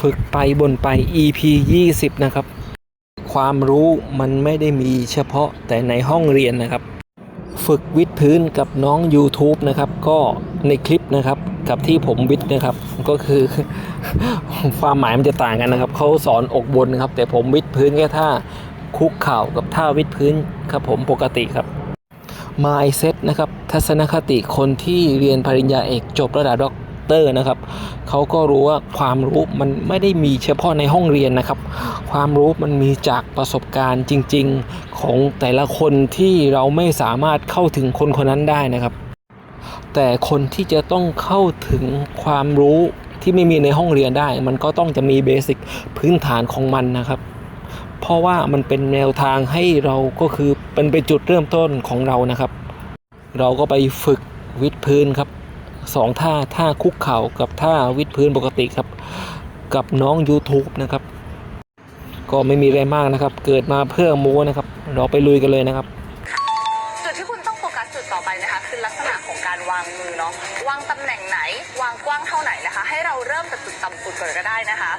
ฝึกไปบนไป EP 20 นะครับ ความรู้มันไม่ได้มีเฉพาะแต่ในห้องเรียนนะครับ ฝึกวิดพื้นกับน้อง YouTube นะครับ ก็ในคลิปนะครับกับที่ผมวิดนะครับ ก็คือ ความหมายมันจะต่างกันนะครับเขาสอนอกบนนะครับ แต่ผมวิดพื้นแค่ท่าคุกเข่ากับท่าวิดพื้นครับผมปกติครับ mindset นะครับ ทัศนคติคนที่เรียนปริญญาเอกจบระดับด็อก เตอร์นะครับเขาก็รู้ว่าความรู้มันไม่ได้มีเฉพาะในห้องเรียนนะครับ ความรู้มันมีจากประสบการณ์จริง ๆของแต่ละคนที่เราไม่สามารถเข้าถึงคนคนนั้นได้นะครับ แต่คนที่จะต้องเข้าถึงความรู้ที่ไม่มีในห้องเรียนได้ มันก็ต้องจะมีเบสิกพื้นฐานของมันนะครับเพราะว่ามันเป็นแนวทางให้เราก็คือเป็นเป็นจุดเริ่มต้นของเรานะครับ เราก็ไปฝึกวิดพื้นครับ สองท่าท่าคุกเข่ากับท่าวิดพื้นปกติครับ กับน้อง YouTube นะครับ ก็ไม่มีอะไรมากนะครับ เกิดมาเพื่อโม้นะครับ เราไปลุยกันเลยนะครับจุดที่คุณต้องโฟกัสจุดต่อไปนะคะ คือลักษณะของการวางมือเนาะวางตำแหน่งไหน วางกว้างเท่าไหนนะคะ ให้เราเริ่มจากจุดต่ำสุดก่อนก็ได้นะคะ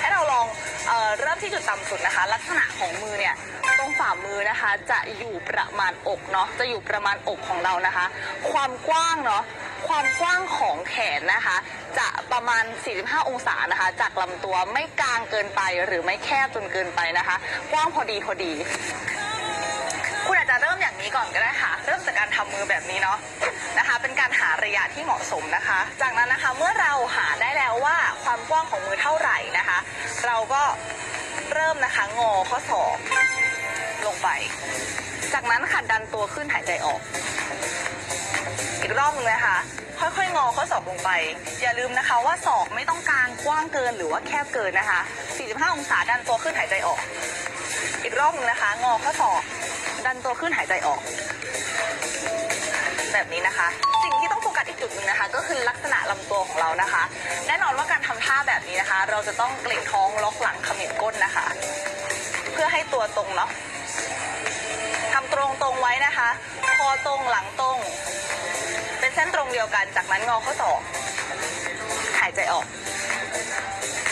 ให้เราลองเอ่อเริ่มที่จุดต่ำสุดนะคะ ลักษณะของมือเนี่ยตรงฝ่ามือนะคะ จะอยู่ประมาณอกเนาะจะอยู่ประมาณอกของเรานะคะ ความกว้างเนาะ ความกว้างของแขนนะคะ จะประมาณ 45 องศานะคะ จากลำตัวไม่กลางเกินไปหรือไม่แคบจนเกินไปนะคะ กว้างพอดีพอดี คุณอาจจะเริ่มอย่างนี้ก่อนก็ได้ค่ะ เริ่มจากการทำมือแบบนี้เนาะนะคะ เป็นการหาระยะที่เหมาะสมนะคะ จากนั้นนะคะเมื่อเราหาได้แล้วว่าความกว้างของมือเท่าไหร่นะคะ เราก็เริ่มนะคะงอข้อศอกลงไป จากนั้นค่ะดันตัวขึ้นหายใจออก อีกรอบหนึงนะคะ ค่อยๆ งอข้อศอกลงไป อย่าลืมนะคะว่าศอกไม่ต้องกลางกว้างเกินหรือว่าแคบเกินนะคะ 45 องศาดันตัวขึ้นหายใจออก อีกรอบหนึงนะคะ งอข้อศอก ดันตัวขึ้นหายใจออก แบบนี้นะคะ สิ่งที่ต้องโฟกัสอีกจุดหนึ่งนะคะ ก็คือลักษณะลำตัวของเรานะคะ แน่นอนว่าการทำท่าแบบนี้นะคะ เราจะต้องเกร็งท้องล็อกหลังเขมิบก้นนะคะ เพื่อให้ตัวตรงเนาะ กัน จากนั้นงอข้อศอกหายใจออก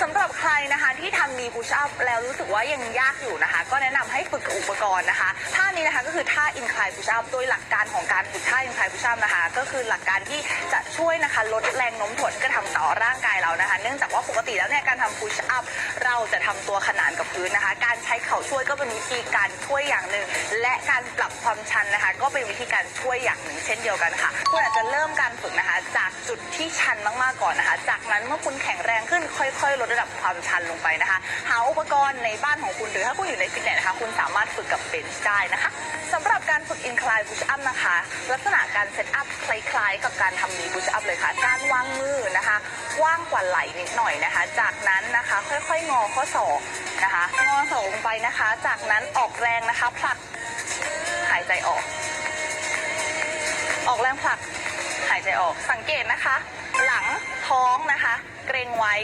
สำหรับใครนะคะที่ทำดีพุชอัพแล้วรู้สึกว่ายังยากอยู่นะคะ ก็แนะนำให้ฝึกอุปกรณ์นะคะท่านี้นะคะก็คือท่า incline push up โดยหลักการของการฝึกท่า incline push up นะคะ ก็คือหลักการที่จะช่วยนะคะลดแรงโน้มถ่วงกระทำต่อร่างกายเรานะคะ เนื่องจากว่าปกติแล้วเนี่ยการทำ push up เราจะทำตัวขนานกับพื้นนะคะ การใช้เข่าช่วยก็เป็นวิธีการช่วยอย่างหนึ่งและการปรับความชันนะคะ ก็เป็นวิธีการช่วยอย่างหนึ่ง เช่นเดียวกัน ชันมากๆก่อนนะคะ จากนั้นเมื่อคุณแข็งแรงขึ้นค่อยๆ ลดระดับความชันลงไปนะคะ หาอุปกรณ์ในบ้านของคุณหรือถ้าคุณอยู่ในฟิตเนสนะคะ คุณสามารถฝึกกับเบนช์ได้นะคะสำหรับการฝึก incline push up นะคะ ลักษณะการเซตอัพคล้ายๆ กับการทำ knee push up เลยค่ะ การวางมือนะคะกว้างกว่าไหลนิดหน่อยนะคะ จากนั้นนะคะค่อยๆ งอข้อศอกนะคะ งอศอกลงไปนะคะ จากนั้นออกแรงนะคะผลักหายใจออก ออกแรงผลักหายใจออกสังเกตนะคะ หลังท้องนะคะ เกรงไว้